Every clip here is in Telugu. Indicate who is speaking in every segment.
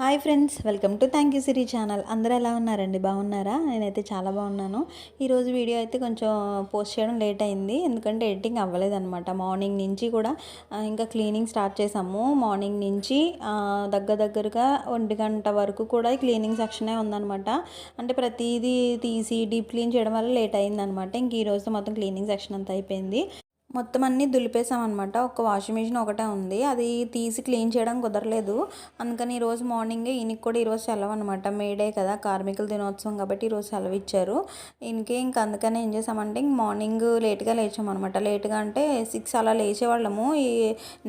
Speaker 1: Hi friends welcome to thank you Siri channel. అందరూ ఎలా ఉన్నారండి? బాగున్నారా? నేనైతే చాలా బాగున్నాను. ఈరోజు వీడియో అయితే కొంచెం పోస్ట్ చేయడం లేట్ అయింది. ఎందుకంటే ఎడిటింగ్ అవ్వలేదన్నమాట. మార్నింగ్ నుంచి కూడా ఇంకా క్లీనింగ్ స్టార్ట్ చేసాము మార్నింగ్ నుంచి దగ్గర దగ్గరగా ఒంటి గంట వరకు కూడా క్లీనింగ్ సెక్షనే ఉందన్నమాట. అంటే ప్రతిదీ తీసి డీప్ క్లీన్ చేయడం వల్ల లేట్ అయిందనమాట ఇంక ఈరోజు మొత్తం క్లీనింగ్ సెక్షన్ అంతా అయిపోయింది. మొత్తం అన్నీ దులిపేసామన్నమాట. ఒక వాషింగ్ మిషన్ ఒకటే ఉంది. అది తీసి క్లీన్ చేయడం కుదరలేదు. అందుకని ఈరోజు మార్నింగే ఈయనకి కూడా ఈరోజు సెలవు అనమాట మేడే కదా కార్మికుల దినోత్సవం కాబట్టి ఈరోజు సెలవు ఇచ్చారు. ఈయనకి ఇంకా అందుకనే ఏం చేసామంటే ఇంక మార్నింగ్ లేట్గా లేచామన్నమాట. లేట్గా అంటే సిక్స్ అలా లేచేవాళ్ళము. ఈ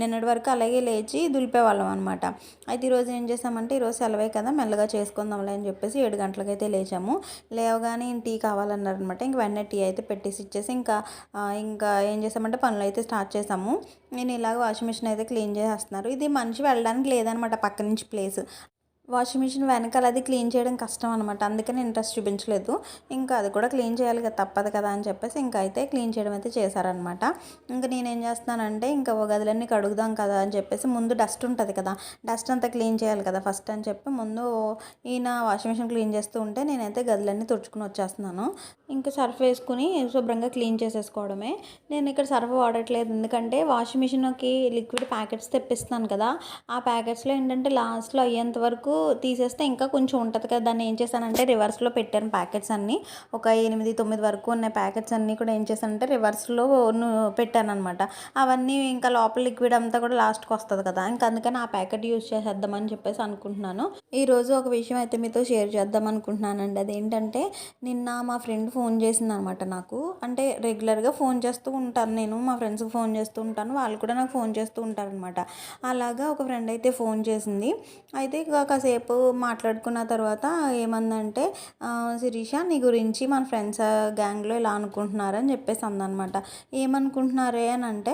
Speaker 1: నిన్నటి వరకు అలాగే లేచి దులిపేవాళ్ళం అనమాట అయితే ఈరోజు ఏం చేసామంటే ఈరోజు సెలవే కదా మెల్లగా చేసుకుందాంలే అని చెప్పేసి ఏడు గంటలకైతే లేచాము. లేవగానే టీ కావాలన్నారనమాట ఇంక వెన్న టీ అయితే పెట్టేసి ఇచ్చేసి ఇంకా ఇంకా ఏం చేసామంటే పనులు అయితే స్టార్ట్ చేసాము. నేను ఇలాగ వాషింగ్ మిషన్ అయితే క్లీన్ చేసేస్తున్నారు. ఇది మనిషి వెళ్ళడానికి లేదనమాట పక్క నుంచి ప్లేస్. వాషింగ్ మిషన్ వెనకాల అది క్లీన్ చేయడం కష్టం అనమాట అందుకని ఇంట్రెస్ట్ చూపించలేదు. ఇంకా అది కూడా క్లీన్ చేయాలి కదా తప్పదు కదా అని చెప్పేసి ఇంకా అయితే క్లీన్ చేయడం అయితే చేశారనమాట ఇంకా నేనేం చేస్తున్నానంటే ఇంకా గదులన్నీ కడుగుదాం కదా అని చెప్పేసి ముందు డస్ట్ ఉంటుంది కదా డస్ట్ అంతా క్లీన్ చేయాలి కదా ఫస్ట్ అని చెప్పి ముందు ఈయన వాషింగ్ మిషన్ క్లీన్ చేస్తూ ఉంటే నేనైతే గదులన్నీ తుడుచుకుని వచ్చేస్తున్నాను. ఇంకా సర్ఫ్ వేసుకుని శుభ్రంగా క్లీన్ చేసేసుకోవడమే. నేను ఇక్కడ సర్ఫ్ వాడట్లేదు. ఎందుకంటే వాషింగ్ మిషన్కి లిక్విడ్ ప్యాకెట్స్ తెప్పిస్తాను కదా ఆ ప్యాకెట్స్లో ఏంటంటే లాస్ట్లో అయ్యేంత వరకు తీసేస్తే ఇంకా కొంచెం ఉంటుంది కదా. దాన్ని ఏం చేశానంటే రివర్స్లో పెట్టాను ప్యాకెట్స్ అన్నీ. ఒక ఎనిమిది తొమ్మిది వరకు ఉన్న ప్యాకెట్స్ అన్నీ కూడా ఏం చేశానంటే రివర్స్లో పెట్టాను అనమాట అవన్నీ ఇంకా లోపల లిక్విడ్ అంతా కూడా లాస్ట్కి వస్తుంది కదా. ఇంకా అందుకని ఆ ప్యాకెట్ యూస్ చేసేద్దామని చెప్పేసి అనుకుంటున్నాను. ఈరోజు ఒక విషయం అయితే మీతో షేర్ చేద్దాం అనుకుంటున్నానండి. అదేంటంటే నిన్న మా ఫ్రెండ్ ఫోన్ చేసింది అనమాట నాకు. అంటే రెగ్యులర్గా ఫోన్ చేస్తూ ఉంటాను నేను. మా ఫ్రెండ్స్కి ఫోన్ చేస్తూ ఉంటాను. వాళ్ళు కూడా నాకు ఫోన్ చేస్తూ ఉంటారనమాట అలాగా ఒక ఫ్రెండ్ అయితే ఫోన్ చేసింది. అయితే కాసేపు కాసేపు మాట్లాడుకున్న తర్వాత ఏమందంటే శిరీష నీ గురించి మన ఫ్రెండ్స్ గ్యాంగ్లో ఇలా అనుకుంటున్నారని చెప్పేసి అందనమాట. ఏమనుకుంటున్నారే అని అంటే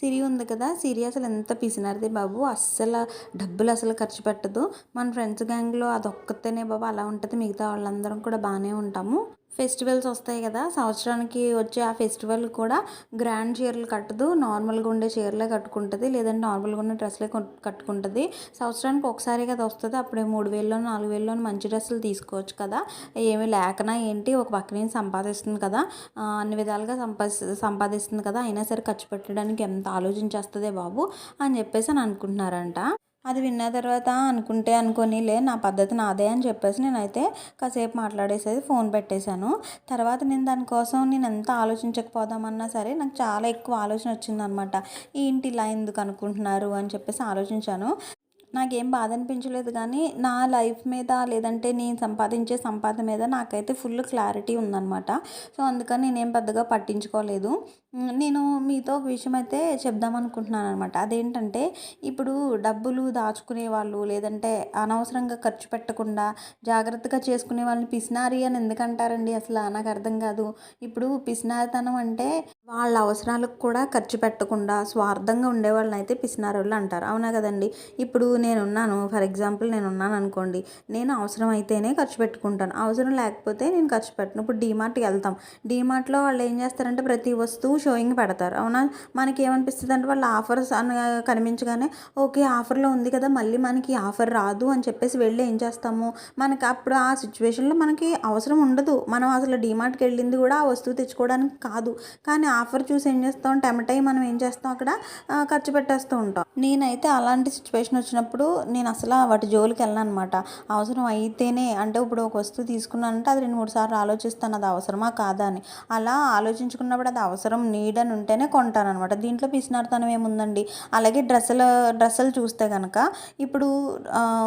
Speaker 1: సిరి ఉంది కదా సిరి అసలు ఎంత పిసినారిది బాబు అస్సలు డబ్బులు అసలు ఖర్చు పెట్టదు. మన ఫ్రెండ్స్ గ్యాంగ్లో అదొక్కతేనే బాబు అలా ఉంటుంది. మిగతా వాళ్ళందరం కూడా బాగానే ఉంటాము. ఫెస్టివల్స్ వస్తాయి కదా సంవత్సరానికి వచ్చే ఆ ఫెస్టివల్ కూడా గ్రాండ్ చీరలు కట్టదు నార్మల్గా ఉండే చీరలే కట్టుకుంటుంది లేదంటే నార్మల్గా ఉండే డ్రెస్లే కట్టుకుంటుంది. సంవత్సరానికి ఒకసారి కదా వస్తుంది అప్పుడే మూడు వేల్లో నాలుగు వేలలో మంచి డ్రెస్సులు తీసుకోవచ్చు కదా. ఏమీ లేకనా ఏంటి ఒక పక్క నుంచి సంపాదిస్తుంది కదా. అన్ని విధాలుగా సంపాది సంపాదిస్తుంది కదా అయినా సరే ఖర్చు పెట్టడానికి ఎంత ఆలోచించేస్తుందే బాబు అని చెప్పేసి అని అనుకుంటున్నారంట. అది విన్న తర్వాత అనుకుంటే అనుకోనిలే నా పద్ధతి నాదే అని చెప్పేసి నేనైతే కాసేపు మాట్లాడేసేది ఫోన్ పెట్టేశాను. తర్వాత నేను దానికోసం నేను ఎంత ఆలోచించకపోదామన్నా సరే నాకు చాలా ఎక్కువ ఆలోచన వచ్చిందనమాట. ఏంటి ఇలా ఎందుకు అనుకుంటున్నారు అని చెప్పేసి ఆలోచించాను. నాకేం బాధ అనిపించలేదు కానీ నా లైఫ్ మీద లేదంటే నేను సంపాదించే సంపాదన మీద నాకైతే ఫుల్ క్లారిటీ ఉందన్నమాట సో అందుకని నేనేం పెద్దగా పట్టించుకోలేదు. నేను మీతో ఒక విషయం అయితే చెప్దాం అనుకుంటున్నాను అనమాట అదేంటంటే ఇప్పుడు డబ్బులు దాచుకునే వాళ్ళు లేదంటే అనవసరంగా ఖర్చు పెట్టకుండా జాగ్రత్తగా చేసుకునే వాళ్ళని పిసినారి అని ఎందుకంటారండి? అసలు నాకు అర్థం కాదు. ఇప్పుడు పిసినారితనం అంటే వాళ్ళ అవసరాలకు కూడా ఖర్చు పెట్టకుండా స్వార్థంగా ఉండే వాళ్ళని అయితే పిసినారోళ్ళు వాళ్ళు అంటారు. అవునా కదండి? ఇప్పుడు నేనున్నాను ఫర్ ఎగ్జాంపుల్ నేను ఉన్నాను అనుకోండి నేను అవసరం అయితేనే ఖర్చు పెట్టుకుంటాను. అవసరం లేకపోతే నేను ఖర్చు పెట్టను. ఇప్పుడు డీమార్ట్కి వెళ్తాం. డీమార్ట్లో వాళ్ళు ఏం చేస్తారంటే ప్రతి వస్తువు షోయింగ్ పెడతారు. అవునా? మనకి ఏమనిపిస్తుంది అంటే వాళ్ళ ఆఫర్స్ అని కనిపించగానే ఓకే ఆఫర్లో ఉంది కదా మళ్ళీ మనకి ఆఫర్ రాదు అని చెప్పేసి వెళ్ళి ఏం చేస్తాము? మనకి అప్పుడు ఆ సిచ్యువేషన్లో మనకి అవసరం ఉండదు. మనం అసలు డీమార్ట్కి వెళ్ళింది కూడా ఆ వస్తువు తెచ్చుకోవడానికి కాదు. కానీ ఆఫర్ చూసి ఏం చేస్తాం? టెమటై మనం ఏం చేస్తాం? అక్కడ ఖర్చు పెట్టేస్తూ ఉంటాం. నేనైతే అలాంటి సిచ్యువేషన్ వచ్చినప్పుడు నేను అసలు వాటి జోలికి వెళ్ళను అనమాట అవసరం అయితేనే అంటే ఇప్పుడు ఒక వస్తువు తీసుకున్నానంటే అది రెండు మూడు సార్లు ఆలోచిస్తాను అది అవసరమా కాదా అని. అలా ఆలోచించుకున్నప్పుడు అది అవసరం నీడ్ అని ఉంటేనే కొంటాను అనమాట దీంట్లో పిసినార్తనం ఏముందండి? అలాగే డ్రెస్సులు డ్రెస్సులు చూస్తే కనుక ఇప్పుడు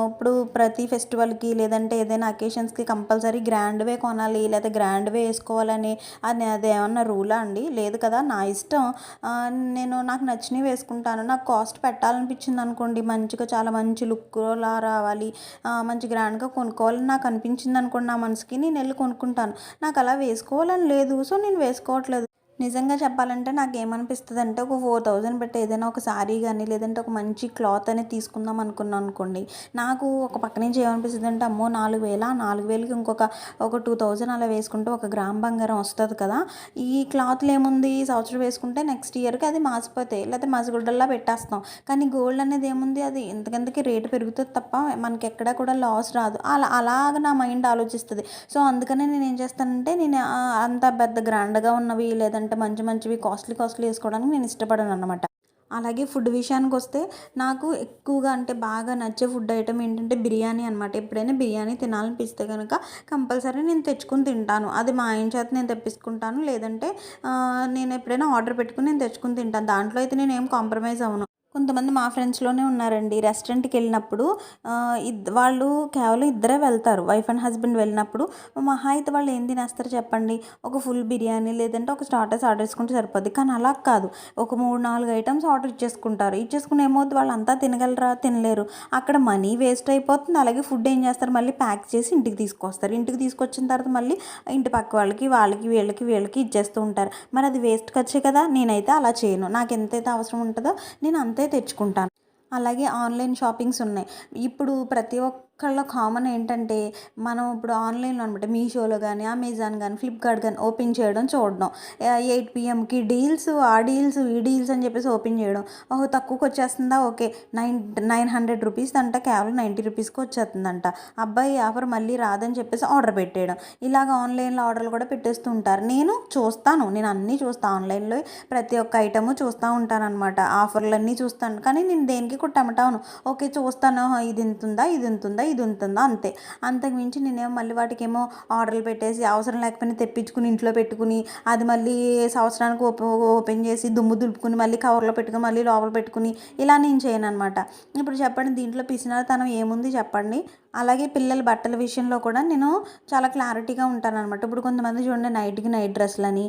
Speaker 1: ఇప్పుడు ప్రతి ఫెస్టివల్కి లేదంటే ఏదైనా అకేషన్స్కి కంపల్సరీ గ్రాండ్వే కొనాలి లేదా గ్రాండ్వే వేసుకోవాలని అది అదేమన్నా రూలా అండి? లేదు కదా నా ఇష్టం. నేను నాకు నచ్చినవి వేసుకుంటాను. నాకు కాస్ట్ పెట్టాలనిపించింది అనుకోండి మంచిగా చాలా మంచి లుక్లా రావాలి. మంచి గ్రాండ్గా కొనుక్కోవాలని నాకు అనిపించింది అనుకోండి నా మనసుకి నేను వెళ్ళి కొనుక్కుంటాను. నాకు అలా వేసుకోవాలని లేదు. సో నేను వేసుకోవట్లేదు. నిజంగా చెప్పాలంటే నాకు ఏమనిపిస్తుంది అంటే ఒక ఫోర్ థౌజండ్ పెట్టి ఏదైనా ఒక శారీ కానీ లేదంటే ఒక మంచి క్లాత్ అనేది తీసుకుందాం అనుకున్నాను అనుకోండి నాకు ఒక పక్క నుంచి ఏమనిపిస్తుంది అంటే అమ్మో నాలుగు వేల? నాలుగు వేలకి ఇంకొక ఒక టూ థౌజండ్ అలా వేసుకుంటే ఒక గ్రామ్ బంగారం వస్తుంది కదా. ఈ క్లాత్లు ఏముంది? ఈ సంవత్సరం వేసుకుంటే నెక్స్ట్ ఇయర్కి అది మాసిపోతాయి లేకపోతే మసిగుడ్డల్లా పెట్టేస్తాం. కానీ గోల్డ్ అనేది ఏముంది అది? ఇంతకంతకి రేటు పెరుగుతుంది తప్ప మనకి ఎక్కడా కూడా లాస్ రాదు. అలా అలాగ నా మైండ్ ఆలోచిస్తుంది. సో అందుకనే నేను ఏం చేస్తానంటే నేను అంత పెద్ద గ్రాండ్గా ఉన్నవి లేదంటే అంటే మంచి మంచివి కాస్ట్లీ కాస్ట్లీ వేసుకోవడానికి నేను ఇష్టపడను అనమాట అలాగే ఫుడ్ విషయానికి వస్తే నాకు ఎక్కువగా అంటే బాగా నచ్చే ఫుడ్ ఐటమ్ ఏంటంటే బిర్యానీ అనమాట ఎప్పుడైనా బిర్యానీ తినాలనిపిస్తే కనుక కంపల్సరీ నేను తెచ్చుకుని తింటాను. అది మా ఆయన చేత నేను తెప్పించుకుంటాను. లేదంటే నేను ఎప్పుడైనా ఆర్డర్ పెట్టుకుని నేను తెచ్చుకుని తింటాను. దాంట్లో అయితే నేను ఏం కాంప్రమైజ్ అవ్వను. కొంతమంది మా ఫ్రెండ్స్లోనే ఉన్నారండి. రెస్టారెంట్కి వెళ్ళినప్పుడు ఇద్ వాళ్ళు కేవలం ఇద్దరే వెళ్తారు. వైఫ్ అండ్ హస్బెండ్ వెళ్ళినప్పుడు మహా అయితే వాళ్ళు ఏం తినేస్తారు చెప్పండి? ఒక ఫుల్ బిర్యానీ లేదంటే ఒక స్టార్టర్స్ ఆర్డర్ చేసుకుంటే సరిపోద్ది. కానీ అలా కాదు. ఒక మూడు నాలుగు ఐటమ్స్ ఆర్డర్ ఇచ్చేసుకుంటారు. ఇచ్చేసుకుని ఏమవుతుంది వాళ్ళంతా తినగలరా? తినలేరు. అక్కడ మనీ వేస్ట్ అయిపోతుంది. అలాగే ఫుడ్ ఏం చేస్తారు? మళ్ళీ ప్యాక్ చేసి ఇంటికి తీసుకొస్తారు. ఇంటికి తీసుకొచ్చిన తర్వాత మళ్ళీ ఇంటి పక్క వాళ్ళకి వాళ్ళకి వీళ్ళకి వీళ్ళకి ఇచ్చేస్తూ ఉంటారు. మరి అది వేస్ట్ ఖర్చే కదా? నేనైతే అలా చేయను. నాకు ఎంతైతే అవసరం ఉంటుందో నేను అంతే తెచ్చుకుంటాను. అలాగే ఆన్లైన్ షాపింగ్స్ ఉన్నాయి. ఇప్పుడు ప్రతి ఒక్క ఒక్కళ్ళ కామన్ ఏంటంటే మనం ఇప్పుడు ఆన్లైన్లో అనమాట మీషోలో కానీ అమెజాన్ కానీ ఫ్లిప్కార్ట్ కానీ ఓపెన్ చేయడం చూడడం. ఎయిట్ పిఎంకి డీల్స్ ఆ డీల్స్ ఈ డీల్స్ అని చెప్పేసి ఓపెన్ చేయడం. ఓహో తక్కువకి వచ్చేస్తుందా? Okay. Nine nine hundred rupees అంట కేవలం నైంటీ రూపీస్కి వచ్చేస్తుందంట. అబ్బాయి ఆఫర్ మళ్ళీ రాదని చెప్పేసి ఆర్డర్ పెట్టేయడం. ఇలాగ ఆన్లైన్లో ఆర్డర్లు కూడా పెట్టేస్తూ ఉంటారు నేను చూస్తాను. నేను అన్నీ చూస్తాను ఆన్లైన్లో ప్రతి ఒక్క ఐటము చూస్తూ ఉంటాను అనమాట ఆఫర్లన్నీ చూస్తాను. కానీ నేను దేనికి కూడా టమటాను ఓకే చూస్తాను. ఇది ఇంతుందా? ఇది ఇంతుందా? ఇది ఉంటుందో అంతే అంతకుమించి నేనేమో మళ్ళీ వాటికి ఏమో ఆర్డర్లు పెట్టేసి అవసరం లేకపోయినా తెప్పించుకుని ఇంట్లో పెట్టుకుని అది మళ్ళీ సంవత్సరానికి ఓపెన్ చేసి దుమ్ము దులుపుకుని మళ్ళీ కవర్లో పెట్టుకుని మళ్ళీ లోపల పెట్టుకుని ఇలా నేను చేయను అనమాట ఇప్పుడు చెప్పండి దీంట్లో పిసినారితనం ఏముంది చెప్పండి? అలాగే పిల్లల బట్టల విషయంలో కూడా నేను చాలా క్లారిటీగా ఉంటాను అనమాట ఇప్పుడు కొంతమంది చూడండి నైట్కి నైట్ డ్రెస్లని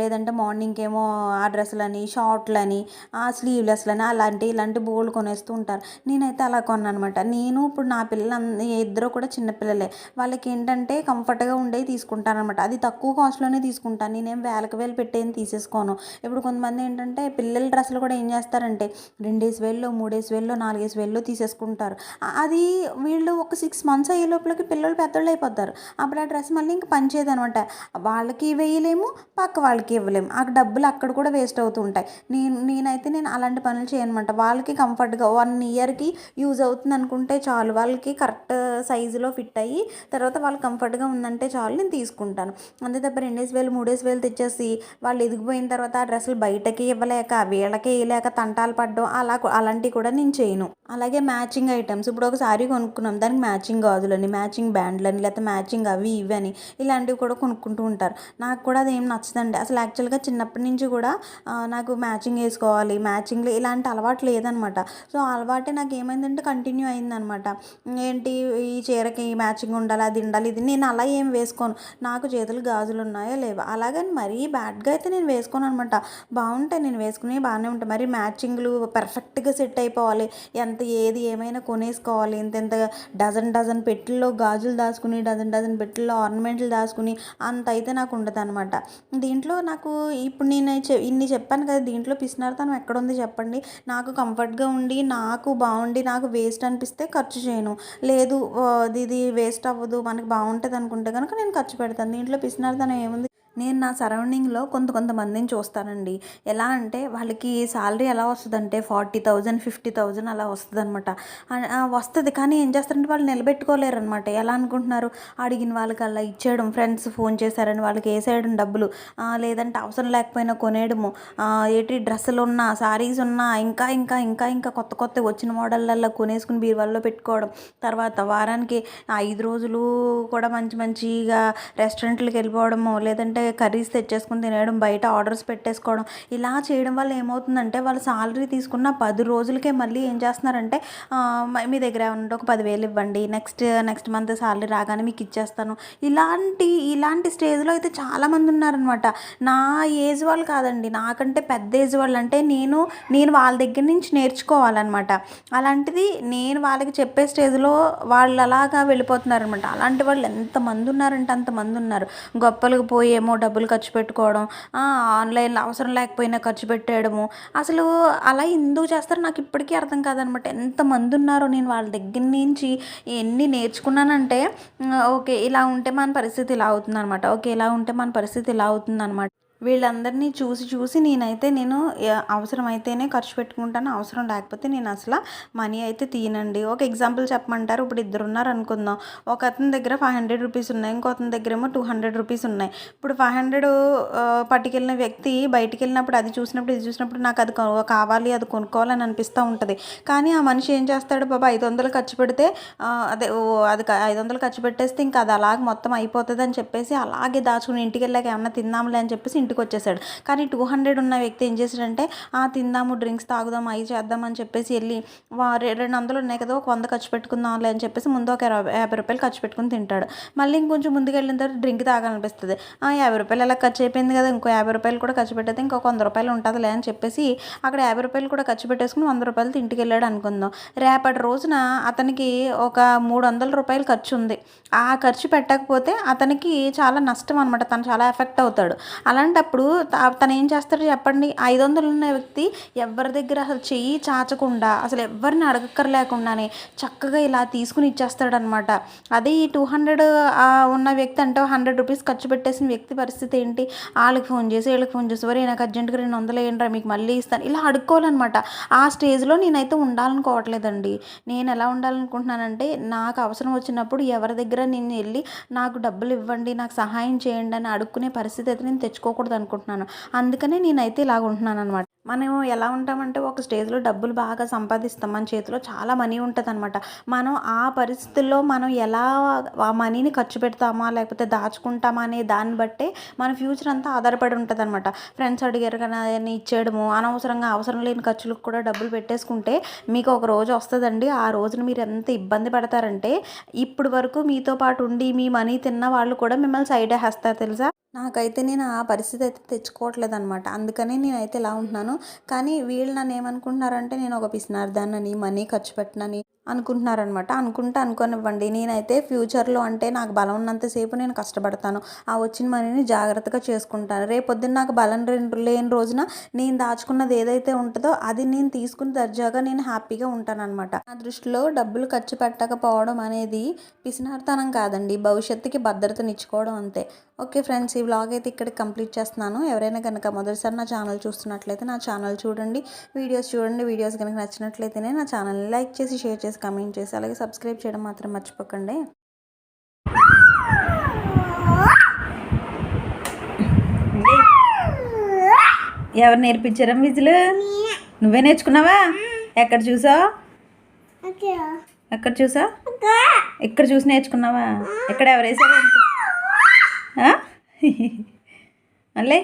Speaker 1: లేదంటే మార్నింగ్కి ఏమో ఆ డ్రెస్సులని షార్ట్లని ఆ స్లీవ్లెస్లని అలాంటి ఇలాంటి బోల్డ్ కొనేస్తూ ఉంటారు. నేనైతే అలా కొన్నాను అనమాట నేను ఇప్పుడు నా పిల్లలు ఇద్దరు కూడా చిన్నపిల్లలే వాళ్ళకి ఏంటంటే కంఫర్ట్గా ఉండేవి తీసుకుంటాను అనమాట అది తక్కువ కాస్ట్లోనే తీసుకుంటాను. నేనేం వేలకు వేలు పెట్టేది తీసేసుకోను. ఇప్పుడు కొంతమంది ఏంటంటే పిల్లల డ్రెస్సులు కూడా ఏం చేస్తారంటే రెండేసి వేల్లో మూడేసి వేల్లో నాలుగేసి వేల్లో తీసేసుకుంటారు. అది వీళ్ళు ఒక సిక్స్ మంత్స్ అయ్యే లోపలికి పిల్లలు పెద్దోళ్ళు అయిపోతారు. అప్పుడు ఆ డ్రెస్ మళ్ళీ ఇంక పనిచేయదు అనమాట వాళ్ళకి వేయలేము పక్క వాళ్ళకి ఇవ్వలేము. ఆ డబ్బులు అక్కడ కూడా వేస్ట్ అవుతూ ఉంటాయి. నేను నేనైతే నేను అలాంటి పనులు చేయనమాట. వాళ్ళకి కంఫర్ట్గా వన్ ఇయర్కి యూజ్ అవుతుంది అనుకుంటే చాలు. వాళ్ళకి కరెక్ట్ సైజులో ఫిట్ అయ్యి తర్వాత వాళ్ళు కంఫర్ట్గా ఉందంటే చాలు నేను తీసుకుంటాను. అంతే తప్ప రెండేసి వేలు మూడేసి వేలు తెచ్చేసి వాళ్ళు ఎదిగిపోయిన తర్వాత ఆ డ్రెస్సులు బయటకి ఇవ్వలేక వీళ్ళకి వేయలేక తంటాలు పడడం అలా అలాంటివి కూడా నేను చేయను. అలాగే మ్యాచింగ్ ఐటమ్స్ ఇప్పుడు ఒక సారీ కొనుక్కున్నాం. దానికి మ్యాచింగ్ గాజులని మ్యాచింగ్ బ్యాండ్లని లేకపోతే మ్యాచింగ్ అవి ఇవి అని ఇలాంటివి కూడా కొనుక్కుంటూ ఉంటారు. నాకు కూడా అది ఏం నచ్చదండి. అసలు యాక్చువల్గా చిన్నప్పటి నుంచి కూడా నాకు మ్యాచింగ్ వేసుకోవాలి మ్యాచింగ్లు ఇలాంటి అలవాటు లేదనమాట. సో అలవాటే నాకు ఏమైందంటే కంటిన్యూ అయిందనమాట. ఏంటి ఈ చీరకి మ్యాచింగ్ ఉండాలి అది ఉండాలి ఇది నేను అలా ఏం వేసుకోను. నాకు చేతులు గాజులు ఉన్నాయో లేవా అలాగని మరీ బ్యాడ్గా అయితే నేను వేసుకోను అనమాట. బాగుంటాయి నేను వేసుకునే బాగానే ఉంటాయి. మరి మ్యాచింగ్లు పర్ఫెక్ట్గా సెట్ అయిపోవాలి. ఎంత ఏది ఏమైనా కొనేసుకోవాలి ఇంత ఇంత డజన్ డజన్ పెట్టెల్లో గాజులు దాచుకుని డజన్ డజన్ పెట్టెల్లో ఆర్నమెంట్లు దాచుకుని అంత అయితే నాకు ఉండదు అనమాట దీంట్లో నాకు ఇప్పుడు నేను ఇన్ని చెప్పాను కదా దీంట్లో పిసినారితనం ఎక్కడ ఉంది చెప్పండి. నాకు కంఫర్ట్గా ఉండి నాకు బాగుండి నాకు వేస్ట్ అనిపిస్తే ఖర్చు చేయను. లేదు ఇది వేస్ట్ అవ్వదు మనకి బాగుంటుంది అనుకుంటే కనుక నేను ఖర్చు పెడతాను. దీంట్లో పిసినారితనం ఏముంది? నేను నా సరౌండింగ్లో కొంత కొంతమందిని చూస్తానండి. ఎలా అంటే వాళ్ళకి శాలరీ ఎలా వస్తుందంటే ఫార్టీ థౌజండ్ ఫిఫ్టీ థౌజండ్ అలా వస్తుంది అనమాట వస్తుంది. కానీ ఏం చేస్తారంటే వాళ్ళు నిలబెట్టుకోలేరు అనమాట ఎలా అనుకుంటున్నారు? అడిగిన వాళ్ళకి అలా ఇచ్చేయడం ఫ్రెండ్స్ ఫోన్ చేశారని వాళ్ళకి వేసేయడం డబ్బులు. లేదంటే అవసరం లేకపోయినా కొనేయడము. ఏటి డ్రెస్సులు ఉన్నా సారీస్ ఉన్నా ఇంకా ఇంకా ఇంకా ఇంకా కొత్త కొత్త వచ్చిన మోడళ్ళల్లో కొనేసుకుని బీరువాల్లో పెట్టుకోవడం. తర్వాత వారానికి ఐదు రోజులు కూడా మంచి మంచిగా రెస్టారెంట్లకు వెళ్ళిపోవడము. లేదంటే కర్రీస్ తెచ్చేసుకుని తినేయడం బయట ఆర్డర్స్ పెట్టేసుకోవడం ఇలా చేయడం వల్ల ఏమవుతుందంటే వాళ్ళు సాలరీ తీసుకున్న పది రోజులకే మళ్ళీ ఏం చేస్తున్నారంటే మీ దగ్గర ఏమంటే ఒక పదివేలు ఇవ్వండి నెక్స్ట్ నెక్స్ట్ మంత్ సాలరీ రాగానే మీకు ఇచ్చేస్తాను. ఇలాంటి ఇలాంటి స్టేజ్లో అయితే చాలామంది ఉన్నారనమాట నా ఏజ్ వాళ్ళు కాదండి నాకంటే పెద్ద ఏజ్ వాళ్ళు అంటే నేను నేను వాళ్ళ దగ్గర నుంచి నేర్చుకోవాలన్నమాట. అలాంటిది నేను వాళ్ళకి చెప్పే స్టేజ్లో వాళ్ళు అలాగా వెళ్ళిపోతున్నారనమాట అలాంటి వాళ్ళు ఎంతమంది ఉన్నారంటే అంతమంది ఉన్నారు. గొప్పలకు పోయేమో ఏమో డబ్బులు ఖర్చు పెట్టుకోవడం ఆన్లైన్లో అవసరం లేకపోయినా ఖర్చు పెట్టేయడము. అసలు అలా ఎందుకు చేస్తారో? నాకు ఇప్పటికీ అర్థం కాదనమాట. ఎంతమంది ఉన్నారో నేను వాళ్ళ దగ్గర నుంచి ఎన్ని నేర్చుకున్నానంటే ఓకే ఇలా ఉంటే మన పరిస్థితి ఇలా అవుతుంది అనమాట ఓకే ఇలా ఉంటే మన పరిస్థితి ఇలా అవుతుంది అనమాట వీళ్ళందరినీ చూసి చూసి నేనైతే నేను అవసరమైతేనే ఖర్చు పెట్టుకుంటాను అవసరం లేకపోతే నేను అసలు మనీ అయితే తీయనండి. ఒక ఎగ్జాంపుల్ చెప్పమంటారు ఇప్పుడు ఇద్దరు ఉన్నారు అనుకుందాం. ఒక అతని దగ్గర ఫైవ్ హండ్రెడ్ రూపీస్ ఉన్నాయి ఇంకో అతని దగ్గర ఏమో టూ హండ్రెడ్ రూపీస్ ఉన్నాయి. ఇప్పుడు ఫైవ్ హండ్రెడ్ పట్టుకెళ్ళిన వ్యక్తి బయటికి వెళ్ళినప్పుడు అది చూసినప్పుడు ఇది చూసినప్పుడు నాకు అది కావాలి అది కొనుక్కోవాలని అనిపిస్తూ ఉంటుంది. కానీ ఆ మనిషి ఏం చేస్తాడు బాబా ఐదు వందలు ఖర్చు పెడితే అదే ఓ అది ఐదు వందలు ఖర్చు పెట్టేస్తే ఇంకా అది అలాగ మొత్తం అయిపోతుంది అని చెప్పేసి అలాగే దాచుకుని ఇంటికి వెళ్ళాక ఏమన్నా తిందాంలే అని చెప్పేసి ఇంటికి వచ్చేసాడు కానీ టూ హండ్రెడ్ ఉన్న వ్యక్తి ఏం చేశాడంటే ఆ తిందాము డ్రింక్స్ తాగుదాం అవి చేద్దాం అని చెప్పేసి వెళ్ళి రెండు వందలు ఉన్నాయి కదా ఒక వంద ఖర్చు పెట్టుకుందాంలే అని చెప్పేసి ముందు ఒక యాభై రూపాయలు ఖర్చు పెట్టుకుని తింటాడు. మళ్ళీ ఇంకొంచెం ముందుకు వెళ్ళిన తర్వాత డ్రింక్ తాగాలనిపిస్తుంది. ఆ యాభై రూపాయలు అలా ఖర్చు అయిపోయింది కదా ఇంకో యాభై రూపాయలు కూడా ఖర్చు పెట్టేది ఇంకొక వంద రూపాయలు ఉంటుందిలే అని చెప్పేసి అక్కడ యాభై రూపాయలు కూడా ఖర్చు పెట్టేసుకుని వంద రూపాయలు ఇంటికి వెళ్ళాడు అనుకుందాం. రేపటి రోజున అతనికి ఒక మూడు వందల రూపాయలు ఖర్చు ఉంది. ఆ ఖర్చు పెట్టకపోతే అతనికి చాలా నష్టం అనమాట తను చాలా ఎఫెక్ట్ అవుతాడు. అలాంటి అలాంటప్పుడు తను ఏం చేస్తాడు చెప్పండి ఐదు వందలు ఉన్న వ్యక్తి ఎవరి దగ్గర అసలు చెయ్యి చాచకుండా అసలు ఎవరిని అడగక్కర్లేకుండానే చక్కగా ఇలా తీసుకుని ఇచ్చేస్తాడనమాట. అదే ఈ టూ హండ్రెడ్ ఉన్న వ్యక్తి అంటే హండ్రెడ్ రూపీస్ ఖర్చు పెట్టేసిన వ్యక్తి పరిస్థితి ఏంటి? వాళ్ళకి ఫోన్ చేసి వీళ్ళకి ఫోన్ చేసి వరే నాకు అర్జెంటుగా రెండు వందలు ఏంట్రా మీకు మళ్ళీ ఇస్తాను. ఇలా అడుక్కోవాలన్నమాట ఆ స్టేజ్లో నేనైతే ఉండాలనుకోవట్లేదండి. నేను ఎలా ఉండాలనుకుంటున్నానంటే నాకు అవసరం వచ్చినప్పుడు ఎవరి దగ్గర నేను వెళ్ళి నాకు డబ్బులు ఇవ్వండి నాకు సహాయం చేయండి అని అడుక్కునే పరిస్థితి అయితే నేను తెచ్చుకోకూడదు. అనుకుంటున్నాను అందుకనే నేనైతే ఇలాగ ఉంటున్నాను అనమాట మనం ఎలా ఉంటామంటే ఒక స్టేజ్లో డబ్బులు బాగా సంపాదిస్తాం. మన చేతిలో చాలా మనీ ఉంటుంది అనమాట మనం ఆ పరిస్థితుల్లో మనం ఎలా ఆ మనీని ఖర్చు పెడతామా లేకపోతే దాచుకుంటామా అనే దాన్ని బట్టే మన ఫ్యూచర్ అంతా ఆధారపడి ఉంటుంది అనమాట ఫ్రెండ్స్ అడిగారు కానీ అని ఇచ్చేయడము అనవసరంగా అవసరం లేని ఖర్చులకు కూడా డబ్బులు పెట్టేసుకుంటే మీకు ఒక రోజు వస్తుందండి. ఆ రోజున మీరు ఎంత ఇబ్బంది పడతారంటే ఇప్పుడు వరకు మీతో పాటు ఉండి మీ మనీ తిన్న వాళ్ళు కూడా మిమ్మల్ని సైడ్ వేస్తారు తెలుసా? నాకైతే నేను ఆ పరిస్థితి అయితే తెచ్చుకోవట్లేదు అనమాట అందుకనే నేనైతే ఇలా ఉంటున్నాను. కానీ వీళ్ళు నన్ను ఏమనుకుంటున్నారంటే నేను ఒక పిసినార్దానని మనీ ఖర్చు పెట్టినని అనుకుంటున్నారనమాట అనుకుంటే అనుకోనివ్వండి. నేనైతే ఫ్యూచర్లో అంటే నాకు బలం ఉన్నంతసేపు నేను కష్టపడతాను. ఆ వచ్చిన మనీని జాగ్రత్తగా చేసుకుంటాను. రేపొద్దున నాకు బలం రెండు లేని రోజున నేను దాచుకున్నది ఏదైతే ఉంటుందో అది నేను తీసుకుని దర్జాగా నేను హ్యాపీగా ఉంటాను అనమాట నా దృష్టిలో డబ్బులు ఖర్చు పెట్టకపోవడం అనేది పిసినార్తనం కాదండి. భవిష్యత్తుకి భద్రతనిచ్చుకోవడం అంతే. ఓకే ఫ్రెండ్స్ ఈ వ్లాగ్ అయితే ఇక్కడ కంప్లీట్ చేస్తున్నాను. ఎవరైనా కనుక మొదటిసారి నా ఛానల్ చూస్తున్నట్లయితే నా ఛానల్ చూడండి. వీడియోస్ చూడండి. వీడియోస్ కనుక నచ్చినట్లయితేనే నా ఛానల్ని లైక్ చేసి షేర్ చేసి కమెంట్ చేసి అలాగే సబ్స్క్రైబ్ చేయడం మాత్రం మర్చిపోకండి. ఎవరు నేర్పించారా విజులు? నువ్వే నేర్చుకున్నావా? ఎక్కడ చూసావు? ఎక్కడ చూసా ఎక్కడ చూసి నేర్చుకున్నావా? ఎక్కడ ఎవరేసారు మళ్ళీ?